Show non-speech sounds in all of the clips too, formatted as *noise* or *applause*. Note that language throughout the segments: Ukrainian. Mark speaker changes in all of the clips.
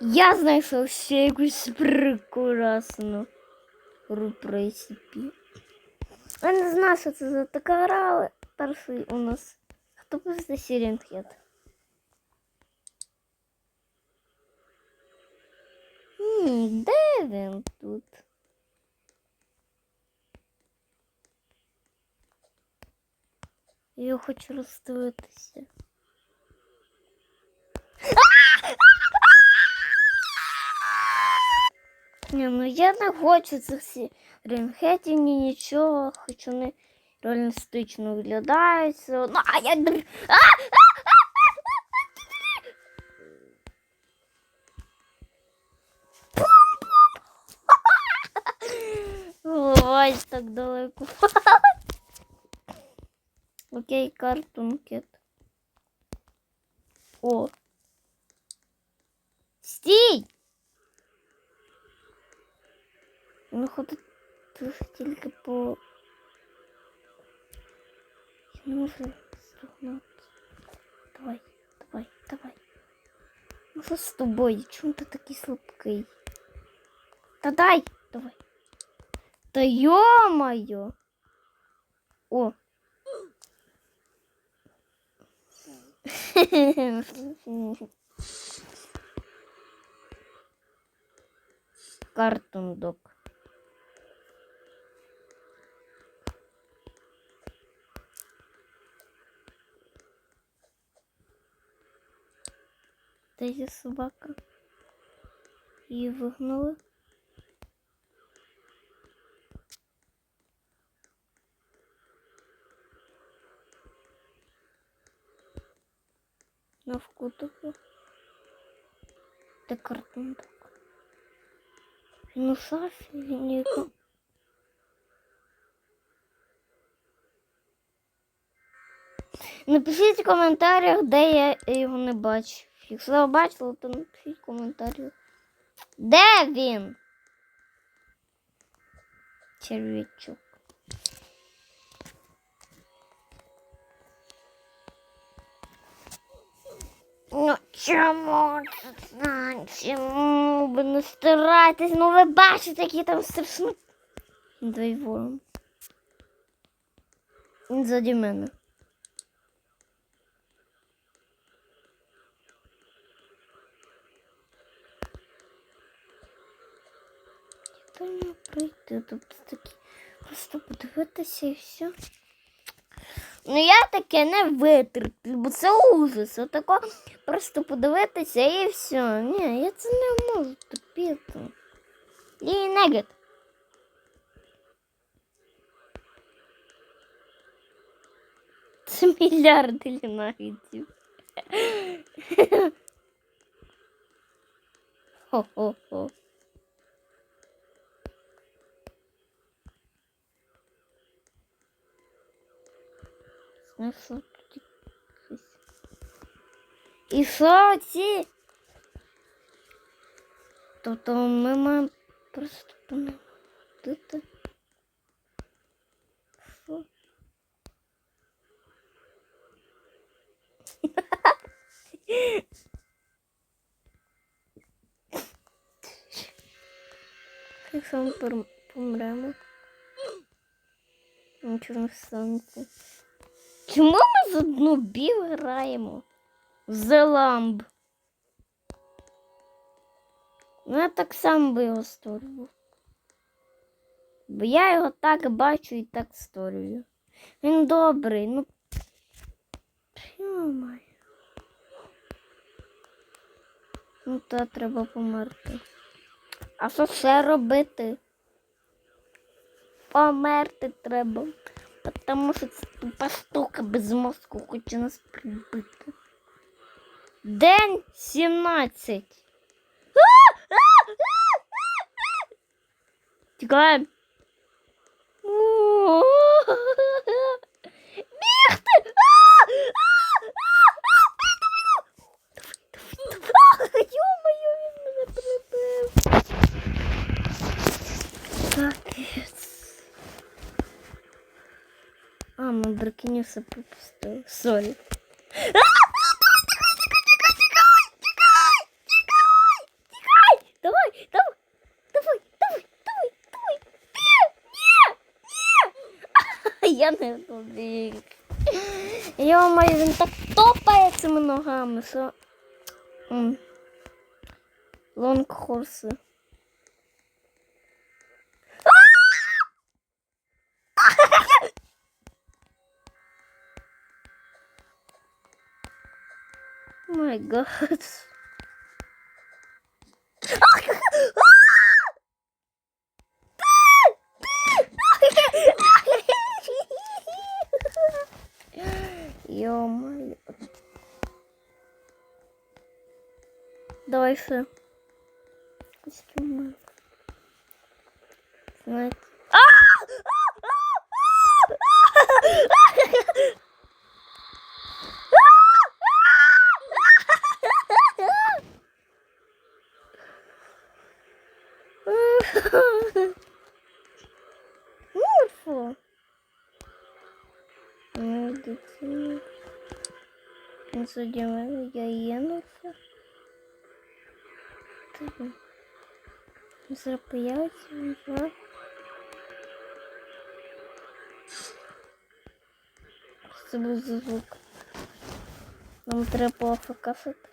Speaker 1: Я знайшов ще якусь прекрасну гру присіпі. Я не знаю, що це за така гра, але перший у нас. Хто просто Silent Head? М, Де він тут? Я хочу роздивитися. Ні, ну я не хочу цих всі рінхетів, ні нічого, хоч вони реалістично виглядають. все одно. А я др- а! Ой, так далеко. Окей, картункет. О. Стій! Ну, ходить дуже тільки по. Я не можу здогнати. Давай, давай, давай. Ну що з тобою? Чому ти такий слабкий? Та дай! Давай. Та йо-моє! О! *laughs* Картундок. Де є собака? Її вигнали. Навкутові. Де картундок? Він у шафі, він яка. Напишіть в коментарях, де я його не бачив. Якщо ви бачили, то напишіть в коментарях. Де він? Червячок. Ну чому? Чому ви не старайтесь? Ну ви бачите, які там страшні. Дай ворон. Він ззаді мене. Я до нього прийти, тобто такі просто подивитися і все. Ну я таке не витерплю, бо це ужас. Отако просто подивитися і все. Ні, я це не можу терпіти. І негет. Це мільярди лінагітів. *laughs* Хо-хо-хо. Ну тут щось? І що ці? Тобто ми маємо просто понаводити. Що? *laughs* Якщо ми помремо. Нічого станеться. Чому ми з одну бів граємо? The Lamb. Ну, я так сам би його створював. Бо я його так бачу і так створюю. Він добрий, ну. Йомай. Ну, то треба померти. А що ще робити? Померти треба. Потому що це тупа штука без мозку хоче нас прибити. День 17. Тікаємо. все пропустила. Сорі. Давай, давай, давай, давай, давай, давай. Ні, ні, ні. *laughs* Я не побіг. Йо-моє, він так топає цими ногами. Лонг хорси. Лонгхорси. Май гад. Ё-моё. Давай все. Костюмы. Знаете. Зараз появиться, не знаю. Що Це був за звук. Нам треба пофокасити.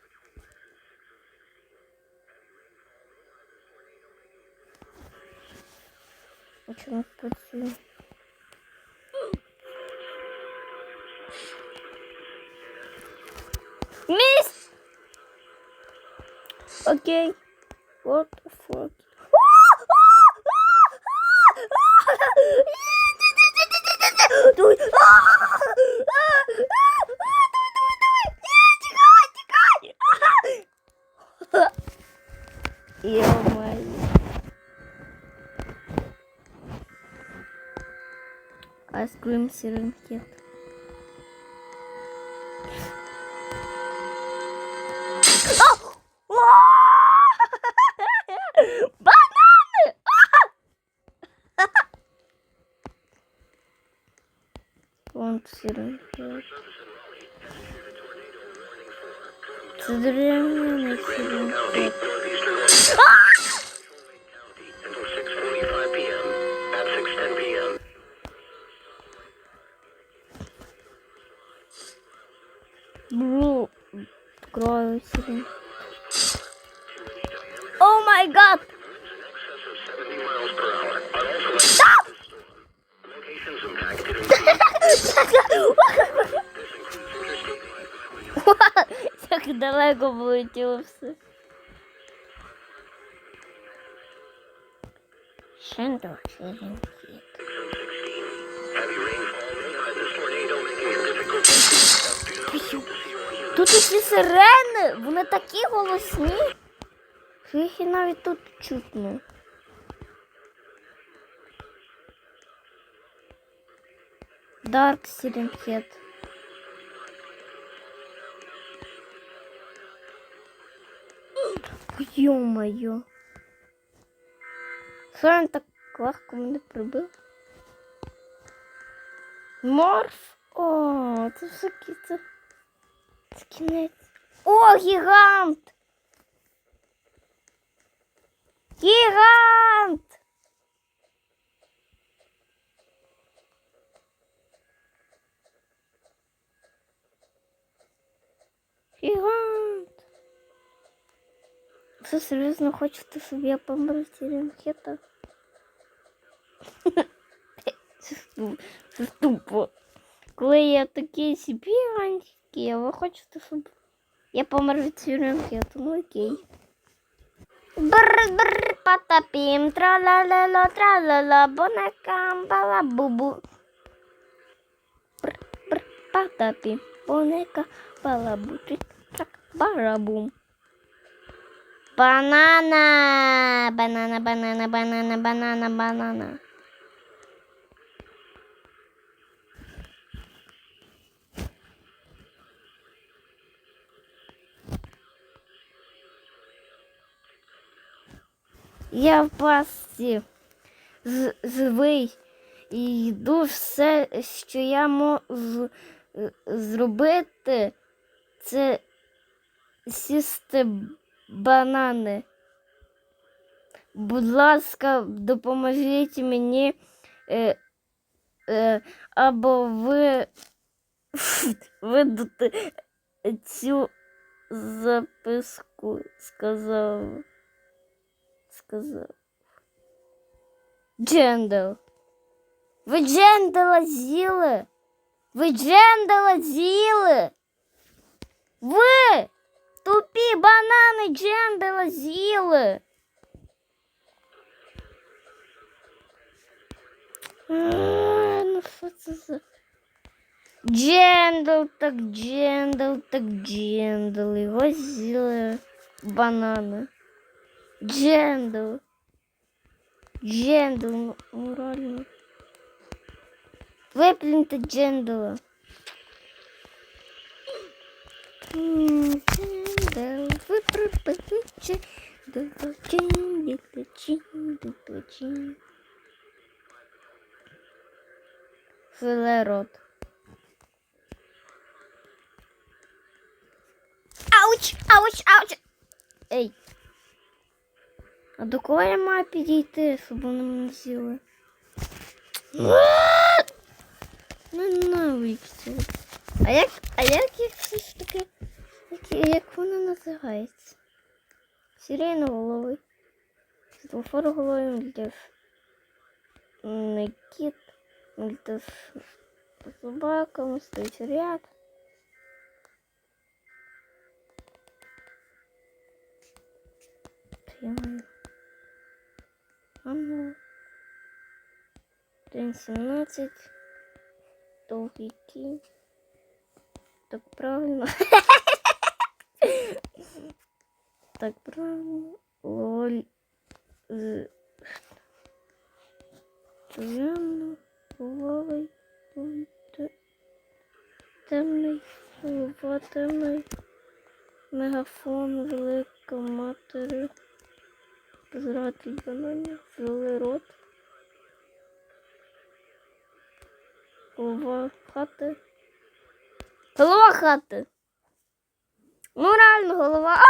Speaker 1: А чому працює? Мисс! Окей. What Дуй! Дуй, дуй, дуй! Ні, тікай,
Speaker 2: тікай! Йо-моє. Айскрім сиронкет. istiyorum. Sızdırıyorum. Sızdırıyorum. It difficult to see
Speaker 1: Тут ці сирени, вони такі голосні, їх і навіть тут чутно. Дарк Сіренхет. Ё-моё. Що так легко мене прибив? Морф? О, це все це, це кінець. О, гігант! Гігант! Гігант! Що серйозно хочете, щоб я помер в Сіренхета? Це сту- Це тупо. Коли я такий собі гігантський, а ви хочете, щоб я помер від Сіренхета, ну окей. Брр, брр, патапім, тра-ла-ла-ла, тра-ла-ла, бонекам, балабубу. Брр, брр, патапім, бонека, балабу, трик-трак, барабум. Банана, банана, банана, банана, банана, банана. Я в пасті з- живий і йду все, що я можу зробити, це сісти банани. Будь ласка, допоможіть мені е, е, або ви *laughs* видати цю записку, сказав. Сказав. Джендел. Ви Джендела з'їли? Ви Джендела з'їли? Ви! Тупі банани Джендела з'їли! А, Ну що це за... Джендал, так джендал, так джендал. Його з'їли банани. Джендал. Джендал, ну, ну реально. Виплюньте джендала. Джендал, ви припини джендал, джендал, джендал, джендал. Филе рот. Ауч, ауч, ауч. Ей. А до кого я маю підійти, щоб вони мене з'їли? Ненавиджу. А як, а як їх все ж таки, як, вони називаються? Сиреноголовий. Світлофороголовий мультяш. Не кіт. Мультяш з собаками, стоїть ряд. Прямо. А ну. День 17. Довгий кінь. Так правильно. *laughs* так правильно. Лоль. Темно. Темний. Голова темний. Мегафон, велика матері. Зрати банані, злий рот. Голова хати. Голова хати. Ну реально голова. А!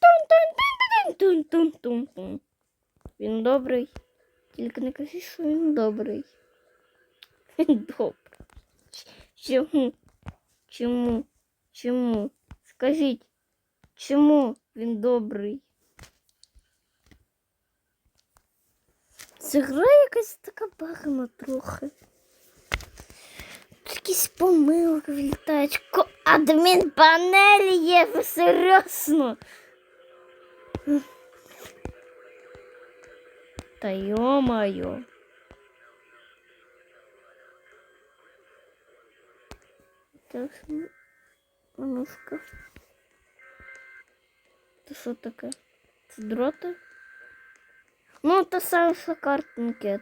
Speaker 1: Тун-тун-тун-тун-тун-тун-тун. Він добрий. Тільки не кажи, що він добрий. Він добрий. Чому? Чому? Чому? Скажіть, чому він добрий? Ця гра якась така багана трохи. Тут Якісь помилки влітають. Ко- Адмінпанелі є, ви серйозно. Та йо-моє. Так, ну, а ну-ка. Це що таке? Це дроти? Ну, це саме що а!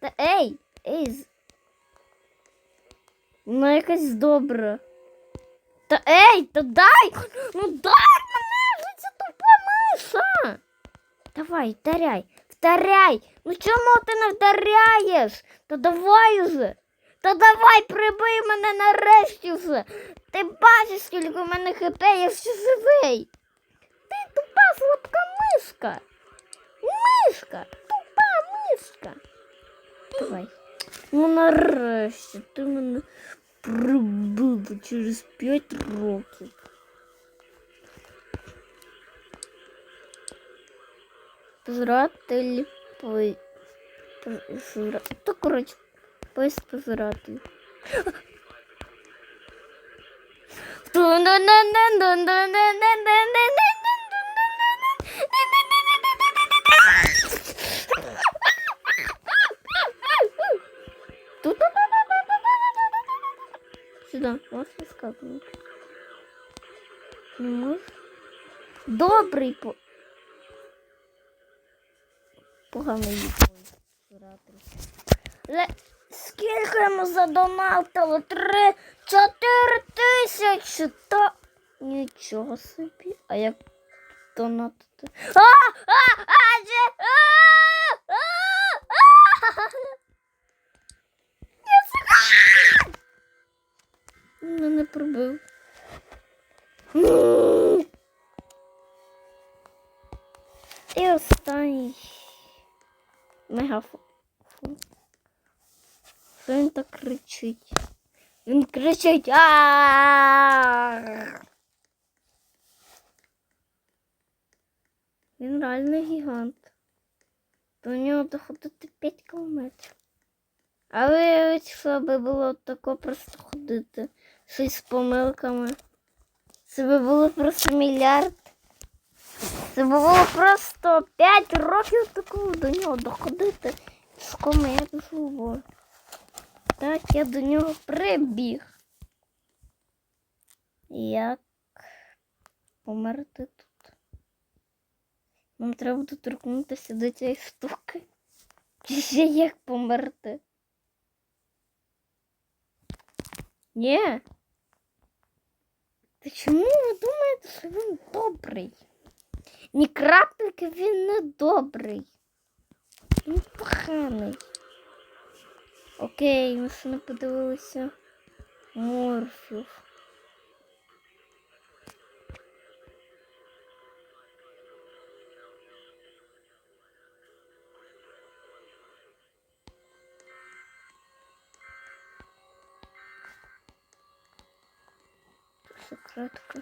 Speaker 1: Та ей, ей. Вона якась добра. Та ей, та дай! Ну дай мене вже ця тупа миша! Давай, вдаряй, вдаряй! Ну чому ти не вдаряєш? Та давай уже! Та давай прибий мене нарешті вже! Ти бачиш, скільки в мене хп, я ще живий! Ти тупа слабка мишка! Мишка! Тупа мишка! Давай. Ну нарешті ти мене прибив через 5 років. Позиратель по... позира... То, коротше, поїзд позиратель. Сюда, можешь выскакивать? Не? Добрий по... Поганий відповідь. Ле... Скільки йому задонатило? Три, чотири тисячі, та... Нічого собі. А як донатити? А! А! А! Же! А! А! А! Я с- А! Мене не пробив. І останній мегафон. Він так кричить? Він кричить. а Він реально гігант. До нього доходити 5 кілометрів. Але ось що би було тако просто ходити. Щось з помилками. Це би було просто мільярд. Це було просто 5 років такого до нього доходити. З як живо. Так, я до нього прибіг. Як померти тут? Нам треба доторкнутися до цієї штуки. *laughs* Чи ще як померти? Ні. Чому ви думаєте, що він добрий? Ні крапельки він не добрий. Він поганий. Окей, ми ще не подивилися. Морфів. Секретка.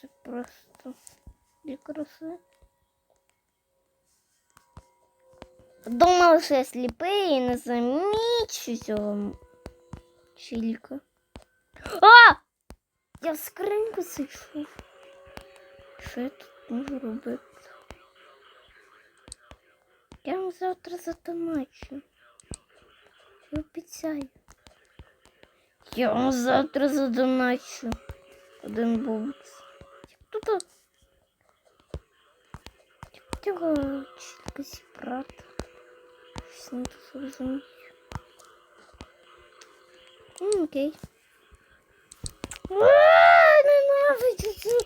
Speaker 1: Це просто для краси. Думала, що я сліпий і не замічу цього м- чілька. А! Я в скриньку зайшов. Що я тут можу робити? Завтра задоначу. Я обіцяю. Я вам завтра задоначу. Один бокс. Тут цього чітко зібрати. Щось не тут розумію. М, Окей. А, Ненавиджу цю.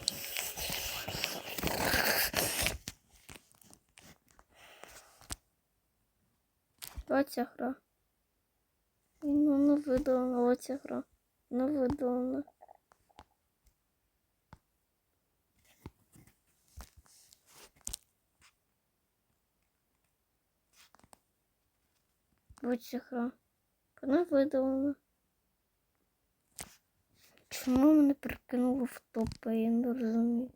Speaker 1: Оця гра. Ну, не видалена оця гра. Не видалена. Оця гра. Вона видалена. Чому мене прикинуло в топи, я не розумію.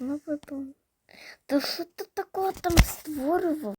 Speaker 1: Оця потом. Да что ти такого там створював?